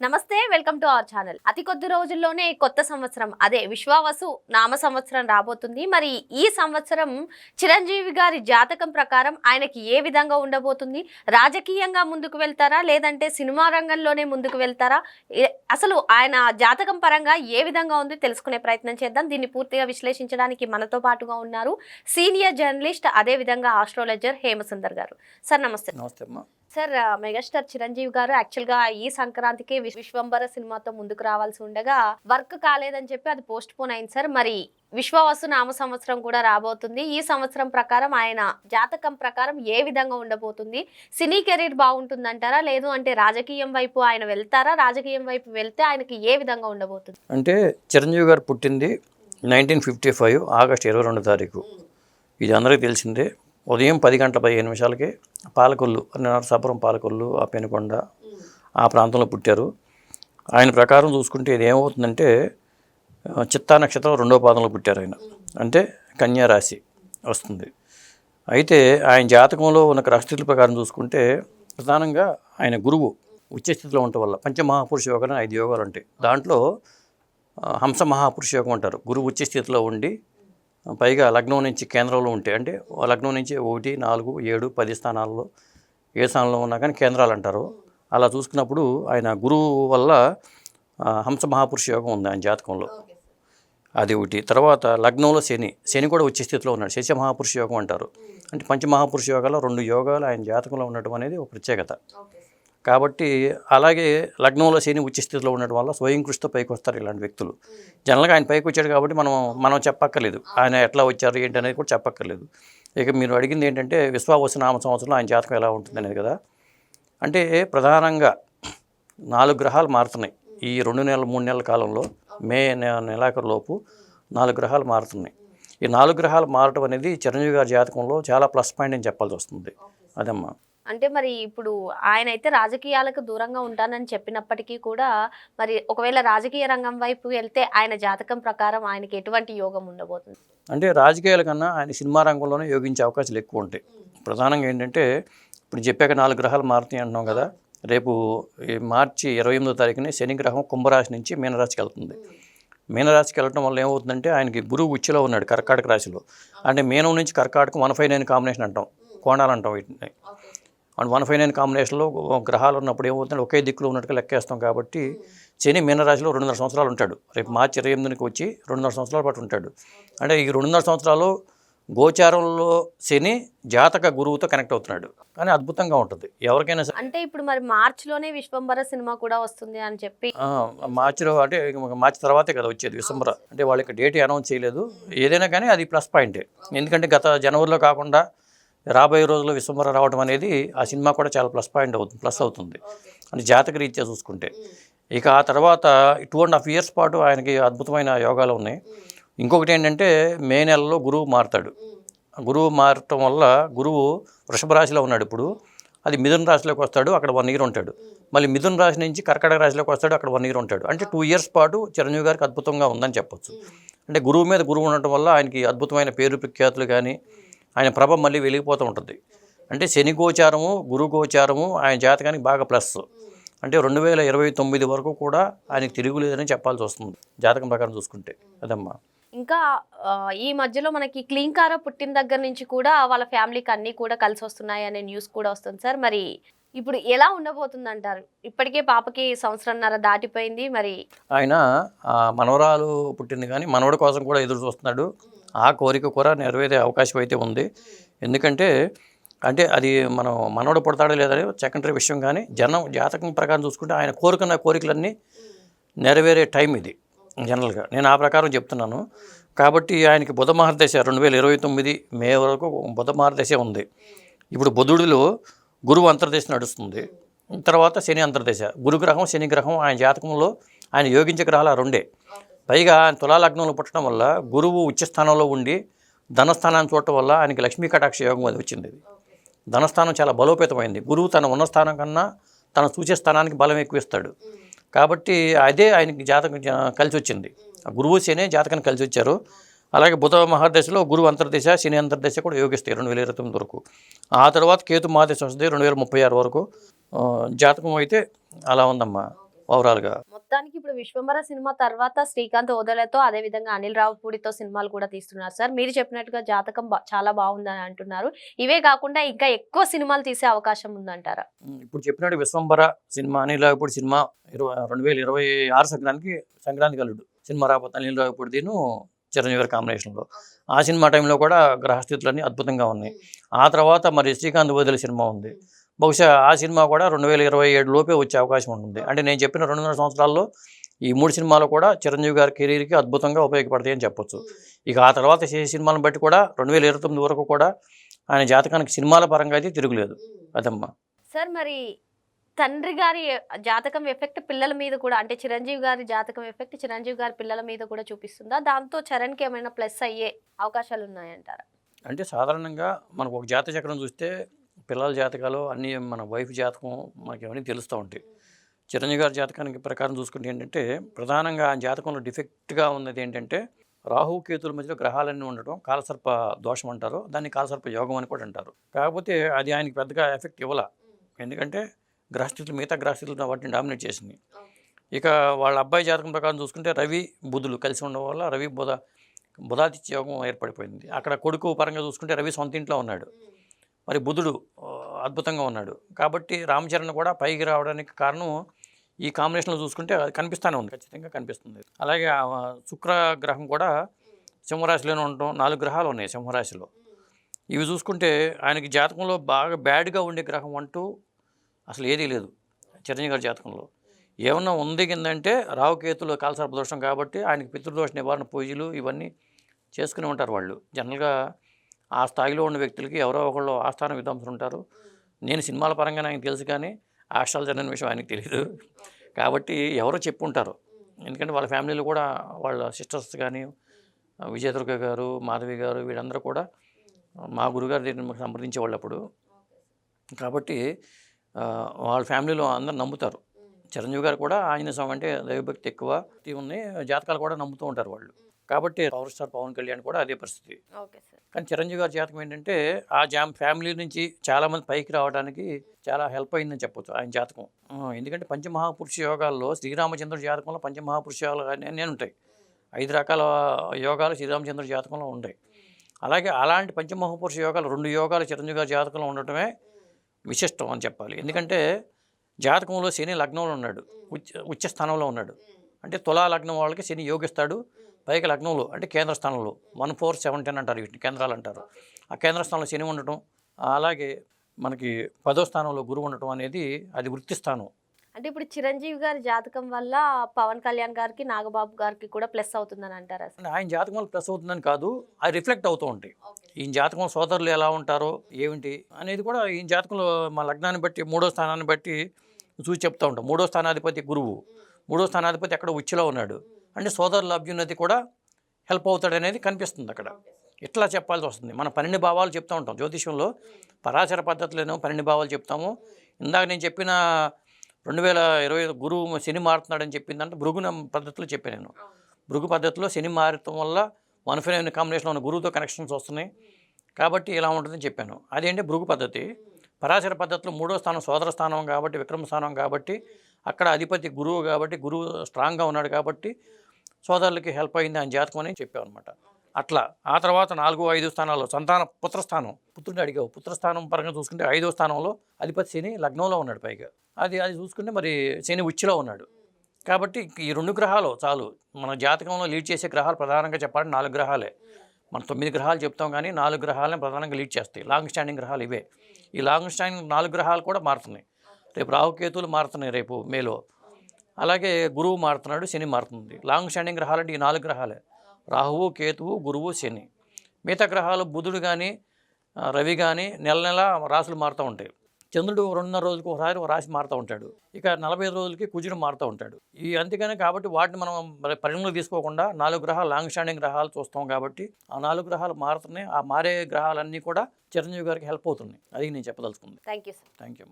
నమస్తే welcome to our channel. అతి కొద్ది రోజుల్లోనే కొత్త సంవత్సరం. అదే విశ్వావసు నామ సంవత్సరం రాబోతుంది. మరి ఈ సంవత్సరం చిరంజీవి గారి జాతకం ప్రకారం ఆయనకి ఏ విధంగా ఉండబోతుంది? రాజకీయంగా ముందుకు వెళ్తారా? లేదంటే సినిమా రంగంలోనే ముందుకు వెళ్తారా? అసలు ఆయన జాతకం పరంగా ఏ విధంగా ఉంది తెలుసుకునే ప్రయత్నం చేద్దాం. దీన్ని పూర్తిగా విశ్లేషించడానికి మనతో పాటుగా ఉన్నారు సీనియర్ జర్నలిస్ట్ అదే విధంగా ఆస్ట్రాలజర్ హేమసుందర్ గారు. సార్ నమస్తే. నమస్తే సార్ మెగాస్టార్ చిరంజీవి గారు యాక్చువల్గా ఈ సంక్రాంతికి విశ్వంబర సినిమాతో ముందుకు రావాల్సి ఉండగా వర్క్ కాలేదని చెప్పి అది పోస్ట్ పోన్ అయింది సార్. మరి విశ్వవసు నామ సంవత్సరం కూడా రాబోతుంది. ఈ సంవత్సరం ప్రకారం ఆయన జాతకం ప్రకారం ఏ విధంగా ఉండబోతుంది? సినీ కెరీర్ బాగుంటుందంటారా? లేదు అంటే రాజకీయం వైపు ఆయన వెళ్తారా? రాజకీయం వైపు వెళ్తే ఆయనకి ఏ విధంగా ఉండబోతుంది? అంటే చిరంజీవి గారు పుట్టింది నైన్టీన్ ఫిఫ్టీ ఫైవ్ ఆగస్ట్ ఇరవై రెండు తారీఖు. ఇది అందరికీ తెలిసిందే. ఉదయం పది గంటల పదిహేను నిమిషాలకి పాలకొల్లు నరసాపురం పాలకొల్లు ఆ పెనుకొండ ఆ ప్రాంతంలో పుట్టారు. ఆయన ప్రకారం చూసుకుంటే ఇది ఏమవుతుందంటే చిత్తా నక్షత్రం రెండో పాదంలో పుట్టారు ఆయన. అంటే కన్యా రాశి వస్తుంది. అయితే ఆయన జాతకంలో ఉన్న గ్రహస్థితుల ప్రకారం చూసుకుంటే ప్రధానంగా ఆయన గురువు ఉచ్చస్థితిలో ఉండటం వల్ల పంచమహాపురుష యోగాలు ఐదు యోగాలు ఉంటాయి. దాంట్లో హంస మహాపురుష యోగం అంటారు. గురువు ఉచ్చస్థితిలో ఉండి పైగా లగ్నం నుంచి కేంద్రంలో ఉంటే అంటే లగ్నం నుంచి ఒకటి నాలుగు ఏడు పది స్థానాల్లో ఏ స్థానంలో ఉన్నా కానీ కేంద్రాలు అంటారు. అలా చూసుకున్నప్పుడు ఆయన గురువు వల్ల హంస మహాపురుష యోగం ఉంది ఆయన జాతకంలో. అది ఒకటి. తర్వాత లగ్నంలో శని. శని కూడా ఉచ్చ స్థితిలో ఉన్నాడు. శశ మహాపురుష యోగం అంటారు. అంటే పంచమహాపురుష యోగాల్లో రెండు యోగాలు ఆయన జాతకంలో ఉండటం అనేది ఒక ప్రత్యేకత. కాబట్టి అలాగే లగ్నంలో శని ఉచ్చ స్థితిలో ఉండడం వల్ల స్వయం కృషితో పైకి వస్తారు ఇలాంటి వ్యక్తులు. జనరల్గా ఆయన పైకి వచ్చాడు కాబట్టి మనం మనం చెప్పక్కర్లేదు. ఆయన ఎట్లా వచ్చారు ఏంటి అనేది కూడా చెప్పక్కర్లేదు. ఇక మీరు అడిగింది ఏంటంటే విశ్వావసు నామ సంవత్సరంలో ఆయన జాతకం ఎలా ఉంటుంది అనేది కదా. అంటే ప్రధానంగా నాలుగు గ్రహాలు మారుతున్నాయి. ఈ రెండు నెలల మూడు నెలల కాలంలో మే నెలాఖరులోపు నెలాఖరు లోపు నాలుగు గ్రహాలు మారుతున్నాయి. ఈ నాలుగు గ్రహాలు మారటం అనేది చిరంజీవి గారి జాతకంలో చాలా ప్లస్ పాయింట్ అని చెప్పాల్సి వస్తుంది. అదమ్మా. అంటే మరి ఇప్పుడు ఆయన అయితే రాజకీయాలకు దూరంగా ఉంటానని చెప్పినప్పటికీ కూడా మరి ఒకవేళ రాజకీయ రంగం వైపు వెళ్తే ఆయన జాతకం ప్రకారం ఆయనకి ఎటువంటి యోగం ఉండబోతుంది? అంటే రాజకీయాల కన్నా ఆయన సినిమా రంగంలోనే యోగించే అవకాశాలు ఎక్కువ ఉంటాయి. ప్రధానంగా ఏంటంటే ఇప్పుడు చెప్పాక నాలుగు గ్రహాలు మారుతాయి అంటున్నాం కదా రేపు ఈ మార్చి ఇరవై ఎనిమిదో తారీఖున శని గ్రహం కుంభరాశి నుంచి మీనరాశికి వెళ్తుంది. మీనరాశికి వెళ్ళడం వల్ల ఏమవుతుందంటే ఆయనకి గురువు ఉచ్చులో ఉన్నాడు కర్కాటక రాశిలో. అంటే మీనం నుంచి కర్కాటకం వన్ ఫైవ్ నైన్ కాంబినేషన్ అంటాం కోణాలు అంటాం వీటిని. అండ్ వన్ ఫైవ్ నైన్ కాంబినేషన్లో గ్రహాలు ఉన్నప్పుడు ఏమవుతుందంటే ఒకే దిక్కులో ఉన్నట్టుగా లెక్కేస్తాం కాబట్టి శని మీనరాశిలో రెండున్నర సంవత్సరాలు ఉంటాడు. రేపు మార్చి ఇరవై ఎనిమిదికి వచ్చి రెండున్నర సంవత్సరాల పాటు ఉంటాడు. అంటే ఈ రెండున్నర సంవత్సరాలు గోచారంలో శని జాతక గురువుతో కనెక్ట్ అవుతున్నాడు. కానీ అద్భుతంగా ఉంటుంది. ఎవరికైనా సరే అంటే ఇప్పుడు మరి మార్చిలోనే విశ్వంబర సినిమా కూడా వస్తుంది అని చెప్పి మార్చిలో అంటే మార్చి తర్వాతే కదా వచ్చేది విసంబర అంటే వాళ్ళకి డేట్ అనౌన్స్ చేయలేదు. ఏదైనా కానీ అది ప్లస్ పాయింటే. ఎందుకంటే గత జనవరిలో కాకుండా రాబోయే రోజుల్లో విసంబర రావడం అనేది ఆ సినిమా కూడా చాలా ప్లస్ పాయింట్ అవుతుంది ప్లస్ అవుతుంది. అంటే జాతక రీత్యా చూసుకుంటే. ఇక ఆ తర్వాత టూ అండ్ హాఫ్ ఇయర్స్ పాటు ఆయనకి అద్భుతమైన యోగాలు ఉన్నాయి. ఇంకొకటి ఏంటంటే మే నెలలో గురువు మారుతాడు. గురువు మారటం వల్ల గురువు వృషభ రాశిలో ఉన్నాడు ఇప్పుడు. అది మిథున రాశిలోకి వస్తాడు అక్కడ వన్ ఇయర్ ఉంటాడు. మళ్ళీ మిథున రాశి నుంచి కర్కాటక రాశిలోకి వస్తాడు అక్కడ వన్ ఇయర్ ఉంటాడు. అంటే టూ ఇయర్స్ పాటు చిరంజీవి గారికి అద్భుతంగా ఉందని చెప్పొచ్చు. అంటే గురువు మీద గురువు ఉండటం వల్ల ఆయనకి అద్భుతమైన పేరు ప్రఖ్యాతులు కానీ ఆయన ప్రభ మళ్ళీ వెలిగిపోతూ ఉంటుంది. అంటే శని గోచారము గురు గోచారము ఆయన జాతకానికి బాగా ప్లస్. అంటే రెండు వేల ఇరవై తొమ్మిది వరకు కూడా ఆయనకి తిరుగులేదని చెప్పాల్సి వస్తుంది. జాతకం ప్రకారం చూసుకుంటే. అదమ్మా. ఇంకా ఈ మధ్యలో మనకి క్లీంకార పుట్టిన దగ్గర నుంచి కూడా వాళ్ళ ఫ్యామిలీకి అన్నీ కూడా కలిసి వస్తున్నాయి అనే న్యూస్ కూడా వస్తుంది సార్. మరి ఇప్పుడు ఎలా ఉండబోతుంది అంటారు ఇప్పటికే పాపకి సంవత్సరంన్నర దాటిపోయింది. మరి ఆయన మనవరాలు పుట్టింది కానీ మనవడి కోసం కూడా ఎదురు చూస్తున్నాడు. ఆ కోరిక కూడా నెరవేరే అవకాశం అయితే ఉంది. ఎందుకంటే అంటే అది మనం మనవడు పుడతాడో లేదని సెకండరీ విషయం కానీ జనం జాతకం ప్రకారం చూసుకుంటే ఆయన కోరుకున్న కోరికలన్నీ నెరవేరే టైం ఇది జనరల్గా నేను ఆ ప్రకారం చెప్తున్నాను. కాబట్టి ఆయనకి బుధ మహర్దశ రెండు వేల ఇరవై తొమ్మిది మే వరకు బుధ మహర్దశ ఉంది. ఇప్పుడు బుధుడిలో గురువు అంతర్దశ నడుస్తుంది. తర్వాత శని అంతర్దశ. గురుగ్రహం శని గ్రహం ఆయన జాతకంలో ఆయన యోగించే గ్రహాలు ఆ రెండే. పైగా ఆయన తులాలగ్నంలో పుట్టడం వల్ల గురువు ఉచ్చస్థానంలో ఉండి ధనస్థానాన్ని చూడటం వల్ల ఆయనకి లక్ష్మీ కటాక్ష యోగం అది వచ్చింది. ఇది ధనస్థానం చాలా బలోపేతమైంది. గురువు తన ఉన్న స్థానం కన్నా తన సూచే స్థానానికి బలం ఎక్కువ ఇస్తాడు కాబట్టి అదే ఆయనకి జాతకం కలిసి వచ్చింది. ఆ గురువు శని జాతకాన్ని కలిసి వచ్చారు. అలాగే బుధ మహాదశలో గురువు అంతర్దశ శని అంతర్దశ కూడా యోగిస్తాయి రెండు వేల ఇరవై తొమ్మిది వరకు. ఆ తర్వాత కేతు మహాదశ వస్తుంది రెండు వేల ముప్పై ఆరు వరకు. జాతకం అయితే అలా ఉందమ్మా ఓవరాల్గా. మొత్తానికి ఇప్పుడు విశ్వంబర సినిమా తర్వాత శ్రీకాంత్ ఓదలతో అదే విధంగా అనిల్ రావుపూడితో సినిమాలు కూడా తీస్తున్నారు. సార్ మీరు చెప్పినట్టుగా జాతకం చాలా బాగుందని అంటున్నారు. ఇవే కాకుండా ఇంకా ఎక్కువ సినిమాలు తీసే అవకాశం ఉందంటారా? ఇప్పుడు చెప్పినట్టు విశ్వంబర సినిమా అనిల్ రావిపూడి సినిమా ఇరవై రెండు వేల ఇరవై ఆరు సంక్రాంతికి సంక్రాంతి కలుడు సినిమా రాబోతు అనిల్ రావిపూడిదిను చిరంజీవి గారి కాంబినేషన్లో. ఆ సినిమా టైంలో కూడా గ్రహస్థితులన్నీ అద్భుతంగా ఉన్నాయి. ఆ తర్వాత మరి శ్రీకాంత్ వదిలి సినిమా ఉంది. బహుశా ఆ సినిమా కూడా రెండు వేల ఇరవై ఏడు లోపే వచ్చే అవకాశం ఉంటుంది. అంటే నేను చెప్పిన రెండున్నర సంవత్సరాల్లో ఈ మూడు సినిమాలు కూడా చిరంజీవి గారి కెరీర్కి అద్భుతంగా ఉపయోగపడతాయి అని చెప్పొచ్చు. ఇక ఆ తర్వాత చేసే సినిమాలను బట్టి కూడా రెండు వేల ఇరవై తొమ్మిది వరకు కూడా ఆయన జాతకానికి సినిమాల పరంగా అయితే తిరుగులేదు. అదమ్మా. సార్ మరి తండ్రి గారి జాతకం ఎఫెక్ట్ పిల్లల మీద కూడా అంటే చిరంజీవి గారి జాతకం ఎఫెక్ట్ చిరంజీవి గారి పిల్లల మీద కూడా చూపిస్తుందా? దాంతో చరణ్కి ఏమైనా ప్లస్ అయ్యే అవకాశాలు ఉన్నాయంటారా? అంటే సాధారణంగా మనకు ఒక జాతక చక్రం చూస్తే పిల్లల జాతకాలు అన్నీ మన వైఫ్ జాతకం మనకి అవన్నీ తెలుస్తూ ఉంటాయి. చిరంజీవి గారి జాతకానికి ప్రకారం చూసుకుంటే ఏంటంటే ప్రధానంగా ఆ జాతకంలో డిఫెక్ట్గా ఉన్నది ఏంటంటే రాహు కేతుల మధ్యలో గ్రహాలన్నీ ఉండటం కాలసర్ప దోషం అంటారు దాన్ని కాలసర్ప యోగం అని కూడా అంటారు. కాకపోతే అది ఆయనకి పెద్దగా ఎఫెక్ట్ ఇవ్వాల. ఎందుకంటే గ్రహస్థితులు మిగతా గ్రహస్థితులు వాటిని డామినేట్ చేసింది. ఇక వాళ్ళ అబ్బాయి జాతకం ప్రకారం చూసుకుంటే రవి బుధులు కలిసి ఉండడం వల్ల రవి బుధ బుధాదిత్య యోగం ఏర్పడిపోయింది. అక్కడ కొడుకు పరంగా చూసుకుంటే రవి సొంత ఇంట్లో ఉన్నాడు. మరి బుధుడు అద్భుతంగా ఉన్నాడు. కాబట్టి రామచరణ్ కూడా పైకి రావడానికి కారణం ఈ కాంబినేషన్లో చూసుకుంటే అది కనిపిస్తూనే ఉంది. ఖచ్చితంగా కనిపిస్తుంది. అలాగే శుక్ర గ్రహం కూడా సింహరాశిలోనే ఉండటం నాలుగు గ్రహాలు ఉన్నాయి సింహరాశిలో. ఇవి చూసుకుంటే ఆయనకి జాతకంలో బాగా బ్యాడ్గా ఉండే గ్రహం అంటూ అసలు ఏదీ లేదు చిరంజీవి గారి జాతకంలో. ఏమన్నా ఉంది కిందంటే రావుకేతులు కాలసర్ప దోషం కాబట్టి ఆయనకి పితృదోష నివారణ పూజలు ఇవన్నీ చేసుకుని ఉంటారు వాళ్ళు. జనరల్గా ఆ స్థాయిలో ఉన్న వ్యక్తులకి ఎవరో ఒకళ్ళు ఆస్థాన విద్వాంసులు ఉంటారు. నేను సినిమాల పరంగా నాకు తెలుసు కానీ ఆస్ట్రాలు జరిగిన విషయం ఆయనకి తెలియదు కాబట్టి ఎవరో చెప్పు ఉంటారు ఎందుకంటే వాళ్ళ ఫ్యామిలీలో కూడా వాళ్ళ సిస్టర్స్ కానీ విజయదుర్గ గారు మాధవి గారు వీళ్ళందరూ కూడా మా గురుగారు దీన్ని సంప్రదించేవాళ్ళు అప్పుడు. కాబట్టి వాళ్ళ ఫ్యామిలీలో అందరు నమ్ముతారు. చిరంజీవి గారు కూడా ఆంజనేయ స్వామి అంటే దైవభక్తి ఎక్కువ ఉన్నాయి జాతకాలు కూడా నమ్ముతూ ఉంటారు వాళ్ళు. కాబట్టి పవర్ స్టార్ పవన్ కళ్యాణ్ కూడా అదే పరిస్థితి. కానీ చిరంజీవి గారి జాతకం ఏంటంటే ఆ జామ్ ఫ్యామిలీ నుంచి చాలామంది పైకి రావడానికి చాలా హెల్ప్ అయిందని చెప్పొచ్చు ఆయన జాతకం. ఎందుకంటే పంచమహాపురుష యోగాల్లో శ్రీరామచంద్రుడి జాతకంలో పంచమహాపురుష యోగాలు నేను ఉంటాయి. ఐదు రకాల యోగాలు శ్రీరామచంద్రుడి జాతకంలో ఉంటాయి. అలాగే అలాంటి పంచమహాపురుష యోగాలు రెండు యోగాలు చిరంజీవి గారి జాతకంలో ఉండటమే విశిష్టం అని చెప్పాలి. ఎందుకంటే జాతకంలో శని లగ్నంలో ఉన్నాడు. ఉచ్చ ఉచ్చ స్థానంలో ఉన్నాడు. అంటే తులా లగ్నం వాళ్ళకి శని యోగిస్తాడు. పైకి లగ్నంలో అంటే కేంద్ర స్థానంలో. వన్ ఫోర్ సెవెన్ టెన్ అంటారు వీటిని కేంద్రాలు అంటారు. ఆ కేంద్ర స్థానంలో శని ఉండటం అలాగే మనకి పదో స్థానంలో గురువు ఉండటం అనేది అది వృత్తి స్థానం. అంటే ఇప్పుడు చిరంజీవి గారి జాతకం వల్ల పవన్ కళ్యాణ్ గారికి నాగబాబు గారికి కూడా ప్లస్ అవుతుందని అంటారా అంటే ఆయన జాతకం వల్ల ప్లస్ అవుతుందని కాదు అది రిఫ్లెక్ట్ అవుతూ ఉంటాయి. ఈయన జాతకం సోదరులు ఎలా ఉంటారో ఏమిటి అనేది కూడా ఈయన జాతకంలో మా లగ్నాన్ని బట్టి మూడో స్థానాన్ని బట్టి చూసి చెప్తూ ఉంటాం. మూడో స్థానాధిపతి గురువు. మూడో స్థానాధిపతి అక్కడ ఉచ్చిలో ఉన్నాడు. అంటే సోదరుల అభ్యున్నతి కూడా హెల్ప్ అవుతాడు అనేది కనిపిస్తుంది అక్కడ. ఇట్లా చెప్పాల్సి వస్తుంది. మన పన్నెండు భావాలు చెప్తూ ఉంటాం జ్యోతిష్యంలో. పరాశర పద్ధతిలోనో పన్నెండు భావాలు చెప్తాము. ఇందాక నేను చెప్పిన రెండు వేల ఇరవై గురువు శని మారుతున్నాడని చెప్పిందంటే భృగున పద్ధతిలో చెప్పాను నేను. భృగు పద్ధతిలో శని మారటం వల్ల వన్ ఫైవ్ కాంబినేషన్లో ఉన్న గురువుతో కనెక్షన్స్ వస్తున్నాయి. కాబట్టి ఇలా ఉంటుందని చెప్పాను. అదేంటి? భృగు పద్ధతి. పరాశర పద్ధతిలో మూడో స్థానం సోదర స్థానం కాబట్టి విక్రమ స్థానం కాబట్టి అక్కడ అధిపతి గురువు కాబట్టి గురువు స్ట్రాంగ్గా ఉన్నాడు కాబట్టి సోదరులకి హెల్ప్ అయింది అని జాతకం అని చెప్పావు అనమాట అట్లా. ఆ తర్వాత నాలుగు ఐదు స్థానాల్లో సంతాన పుత్రస్థానం పుత్రుడిని అడిగావు. పుత్రస్థానం పరంగా చూసుకుంటే ఐదో స్థానంలో అధిపతి శని లగ్నంలో ఉన్నాడు పైగా. అది అది చూసుకుంటే మరి శని ఉచ్చిలో ఉన్నాడు. కాబట్టి ఈ రెండు గ్రహాలు చాలు. మన జాతకంలో లీడ్ చేసే గ్రహాలు ప్రధానంగా చెప్పాలంటే నాలుగు గ్రహాలే. మనం తొమ్మిది గ్రహాలు చెప్తాం కానీ నాలుగు గ్రహాలనే ప్రధానంగా లీడ్ చేస్తాయి. లాంగ్ స్టాండింగ్ గ్రహాలు ఇవే. ఈ లాంగ్ స్టాండింగ్ నాలుగు గ్రహాలు కూడా మారుతున్నాయి. రేపు రాహుకేతులు మారుతున్నాయి రేపు మేలో. అలాగే గురువు మారుతున్నాడు శని మారుతుంది. లాంగ్ స్టాండింగ్ గ్రహాలు అంటే ఈ నాలుగు గ్రహాలే. రాహువు కేతువు గురువు శని. మిగతా గ్రహాలు బుధుడు కానీ రవి కానీ నెల నెల రాసులు మారుతూ ఉంటాయి. చంద్రుడు రెండున్నర రోజులకు ఒకసారి ఒక రాశి మారుతూ ఉంటాడు. ఇక నలభై ఐదు రోజులకి కుజుడు మారుతూ ఉంటాడు. ఈ అంతేగాని కాబట్టి వాటిని మనం పరిగణలో తీసుకోకుండా నాలుగు గ్రహాలు లాంగ్ స్టాండింగ్ గ్రహాలు చూస్తాం కాబట్టి ఆ నాలుగు గ్రహాలు మారుతున్నాయి. ఆ మారే గ్రహాలన్నీ కూడా చిరంజీవి గారికి హెల్ప్ అవుతున్నాయి. అది నేను చెప్పదలుచుకుంది. Thank you sir thank you